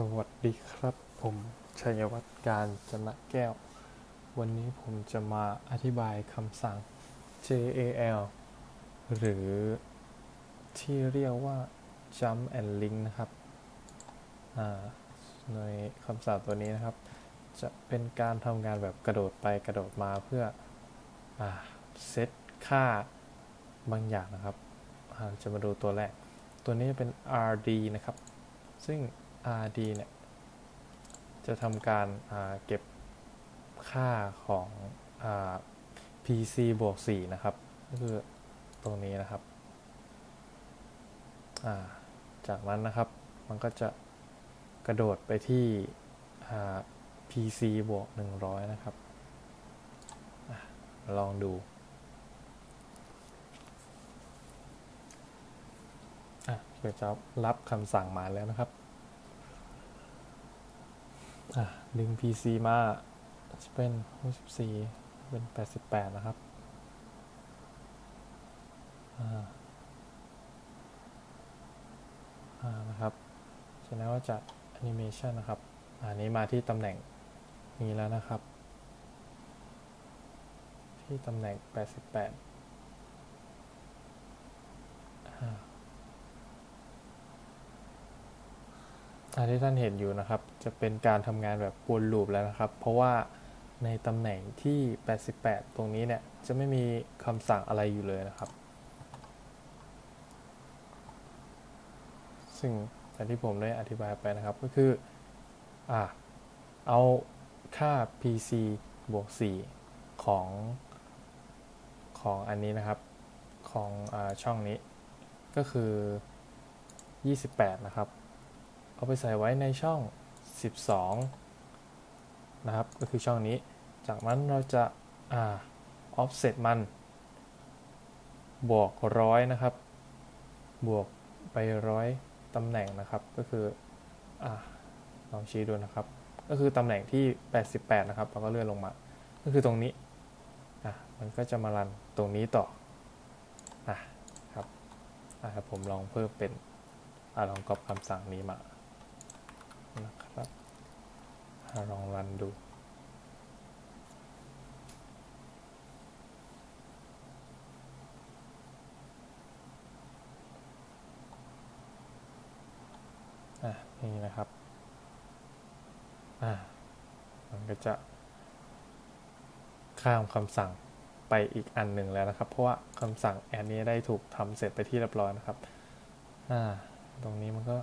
สวัสดีครับ ผมชัยวัฒน์การจนะแก้ว วันนี้ผมจะมาอธิบายคำสั่ง JAL หรือที่เรียกว่า Jump and Link นะครับในคำสั่งตัวนี้นะครับ จะเป็นการทำงานแบบกระโดดไปกระโดดมาเพื่ออเซตค่าบางอย่างนะครับ จะมาดูตัวแรก ตัวนี้เป็น RD นะครับ ซึ่ง RD เนี่ย จะทำการเก็บค่าของอ PC บวก 4 นะครับ ก็คือตรงนี้นะครับาจากนั้นนะครับ มันก็จะกระโดดไปที่ PC บวก 100 นะครับอลองดูเดี๋ยวจะรับคำสั่งมาแล้วนะครับ อะดึง PC มาจะเป็น64เป็น 88 นะครับอ่าอ่านะครับฉะนั้นว่าจะแอนิเมชันนะครับ อันนี้มาที่ตำแหน่งนี้แล้วนะครับ ที่ตำแหน่ง 88 อันที่ท่านเห็นอยู่นะครับ จะเป็นการทำงานแบบวนลูปแล้วนะครับ เพราะว่าในตำแหน่งที่ 88 ตรงนี้เนี่ย จะไม่มีคำสั่งอะไรอยู่เลยนะครับ ซึ่งอย่างที่ผมได้อธิบายไปนะครับก็คืออ่าเอาค่า PC บวก 4 ของของอันนี้นะครับของอช่องนี้ก็คือ 28 นะครับ เอาไปใส่ไว้ในช่อง 12 นะครับ ก็คือช่องนี้ จากนั้นเราจะอ่า offset มันบวกร้อยนะครับ บวกไปร้อยตำแหน่งนะครับ ก็คืออ่าลองชี้ดูนะครับ ก็คือตำแหน่งที่ 88 นะครับ เราก็เลื่อนลงมา ก็คือตรงนี้อะมันก็จะมารันตรงนี้ต่ออะครับอะผมลองเพิ่มเป็นอะลองก๊อปคำสั่งนี้มา นะครับลองรันดูอะนี่นะครับอ่ามันก็จะข้ามคำสั่งไปอีกอันหนึ่งแล้วนะครับ เพราะว่าคำสั่งแอนนี้ได้ถูกทำเสร็จไปที่เรียบร้อยนะครับอ่าตรงนี้มันก็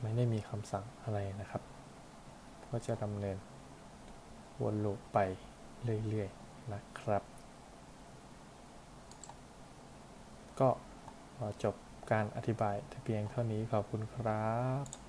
ไม่ได้มีคำสั่งอะไรนะครับ ก็จะดำเนินวนลูปไปเรื่อยๆนะครับ ก็จบการอธิบายเพียงเท่านี้ขอบคุณครับ